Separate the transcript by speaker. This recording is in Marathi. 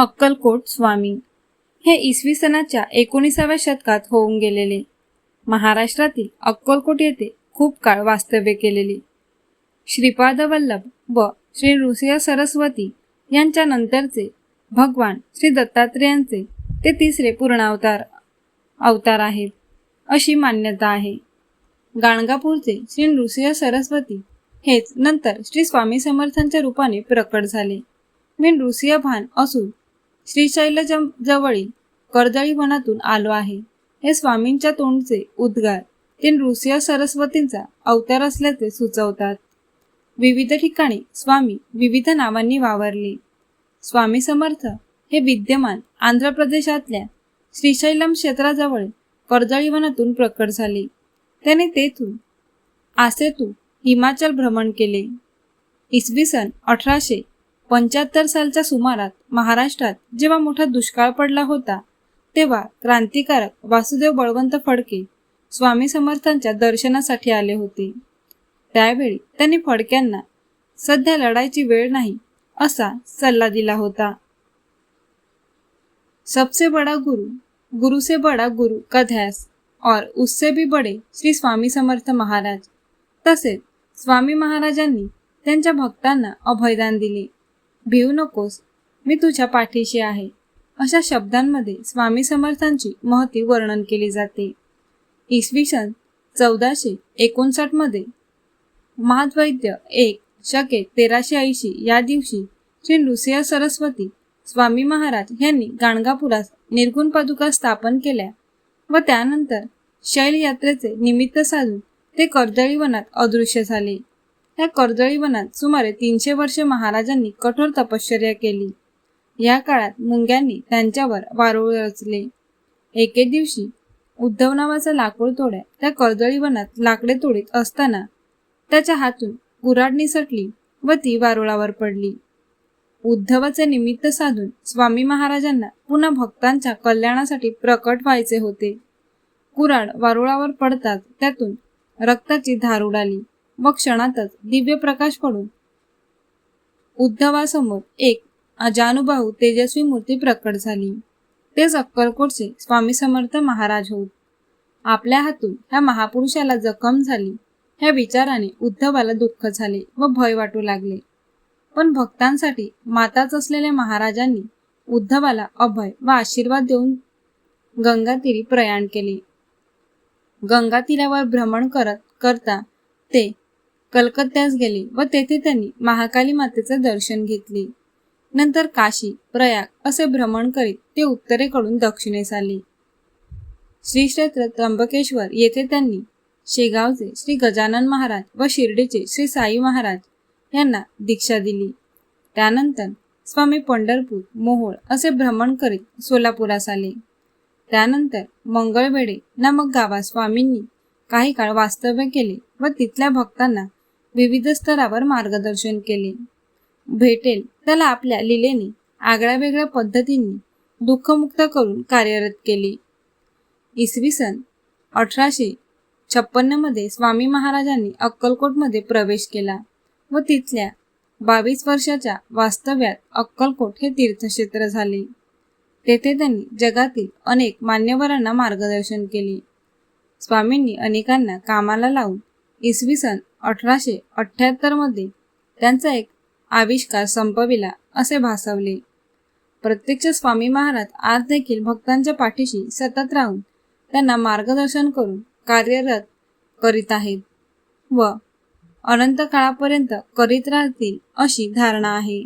Speaker 1: अक्कलकोट स्वामी. हे इसवी सनाच्या एकोणीसाव्या शतकात होऊन गेलेले. महाराष्ट्रातील अक्कलकोट येथे खूप काळ वास्तव्य केलेले. श्रीपाद वल्लभ व श्री ऋषिया सरस्वती यांच्या नंतरचे भगवान श्री दत्तात्रेयांचे ते तिसरे पूर्णावतार अवतार आहेत अशी मान्यता आहे. गाणगापूरचे श्री नृसिंह सरस्वती हेच नंतर श्री स्वामी समर्थांच्या रूपाने प्रकट झाले. मी नृसिंह भान असून श्रीशैल जवळील कर्दळी वनातून आलो आहे. हे स्वामींच्या तोंडचे उद्गार. ते नृसिंह सरस्वतींचा अवतार असल्याचे सुचवतात. विविध ठिकाणी स्वामी विविध नावांनी वावरले. स्वामी समर्थ हे विद्यमान आंध्र प्रदेशातल्या श्रीशैलम क्षेत्राजवळ कर्दळी वनातून प्रकट झाले. त्याने तेथून आसेतू हिमाचल भ्रमण केले. इसवी सन अठराशे पंच्याहत्तर सालच्या सुमारात महाराष्ट्रात जेव्हा मोठा दुष्काळ पडला होता तेव्हा क्रांतिकारक वासुदेव बळवंत फडके स्वामी समर्थांच्या दर्शनासाठी आले होते. त्यावेळी त्यांनी फडक्यांना सध्या लढायची वेळ नाही असा सल्ला दिला होता. सबसे बडा गुरु गुरु से बडा गुरु का ध्यास और उससे भी बडे श्री स्वामी समर्थ महाराज तसेच स्वामी महाराजांनी त्यांच्या भक्तांना अभयदान दिले. भिवू नकोस मी तुझ्या पाठीशी आहे. अशा शब्दांमध्ये स्वामी समर्थांची महती वर्णन केली जाते. इसवी सन चौदाशे एकोणसाठमध्ये महाद्वैद्य एक शके तेराशे ऐंशी या दिवशी श्री नृसिंह सरस्वती स्वामी महाराज यांनी गाणगापुरात निर्गुण पादुका स्थापन केल्या व त्यानंतर शैल यात्रेचे निमित्त साधून ते कर्दळीवनात अदृश्य झाले. या कर्दळी वनात सुमारे तीनशे वर्षे महाराजांनी कठोर तपश्चर्या केली. या काळात मुंग्यांनी त्यांच्यावर वारूळ रचले. एके दिवशी उद्धव नावाचा लाकूड तोड्या त्या कर्दळी वनात लाकडे तोडीत असताना त्याच्या हातून कुराड निसटली व ती वारुळावर पडली. उद्धवाचे निमित्त साधून स्वामी महाराजांना पुन्हा भक्तांच्या कल्याणासाठी प्रकट व्हायचे होते. कुराड वारुळावर पडताच त्यातून रक्ताची धार उडाली. व क्षणातच दिव्य प्रकाश पडून उद्धवासमोर एक अजानुभाऊ तेजस्वी मूर्ती प्रकट झाली. तेच अक्कलकोटचे स्वामी समर्थ महाराज होत आपल्या हातून ह्या महापुरुषाला जखम झाली. ह्या विचाराने उद्धवाला दुःख झाले व भय वाटू लागले. पण भक्तांसाठी माताच असलेल्या महाराजांनी उद्धवाला अभय व आशीर्वाद देऊन गंगातीरी प्रयाण केले. गंगातीरावर भ्रमण करत करता ते कलकत्त्यास गेले व तेथे त्यांनी महाकाली मातेचे दर्शन घेतले. नंतर काशी प्रयाग असे भ्रमण करीत ते उत्तरेकडून दक्षिणेस आले. श्री क्षेत्र त्र्यंबकेश्वर येथे त्यांनी शेगावचे श्री गजानन महाराज व शिर्डीचे श्री साई महाराज यांना दीक्षा दिली. त्यानंतर स्वामी पंढरपूर मोहोळ असे भ्रमण करीत सोलापुरास आले. त्यानंतर मंगळवेडे नामक गावात स्वामींनी काही काळ वास्तव्य केले व तिथल्या भक्तांना विविध स्तरावर मार्गदर्शन केले. भेटेल त्याला आपल्या लिलेने आगळ्या वेगळ्या पद्धतींनी दुःखमुक्त करून कार्यरत केले. इसवी सन अठराशे छप्पन्नमध्ये स्वामी महाराजांनी अक्कलकोटमध्ये प्रवेश केला व तिथल्या बावीस वर्षाच्या वास्तव्यात अक्कलकोट हे तीर्थक्षेत्र झाले. तेथे त्यांनी जगातील अनेक मान्यवरांना मार्गदर्शन केले. स्वामींनी अनेकांना कामाला लावून इसवी सन अठराशे अठ्ठ्याहत्तरमध्ये त्यांचा एक आविष्कार संपविला असे भासवले. प्रत्यक्ष स्वामी महाराज आज देखील भक्तांच्या पाठीशी सतत राहून त्यांना मार्गदर्शन करून कार्यरत करीत आहेत व अनंत काळापर्यंत करीत राहतील अशी धारणा आहे.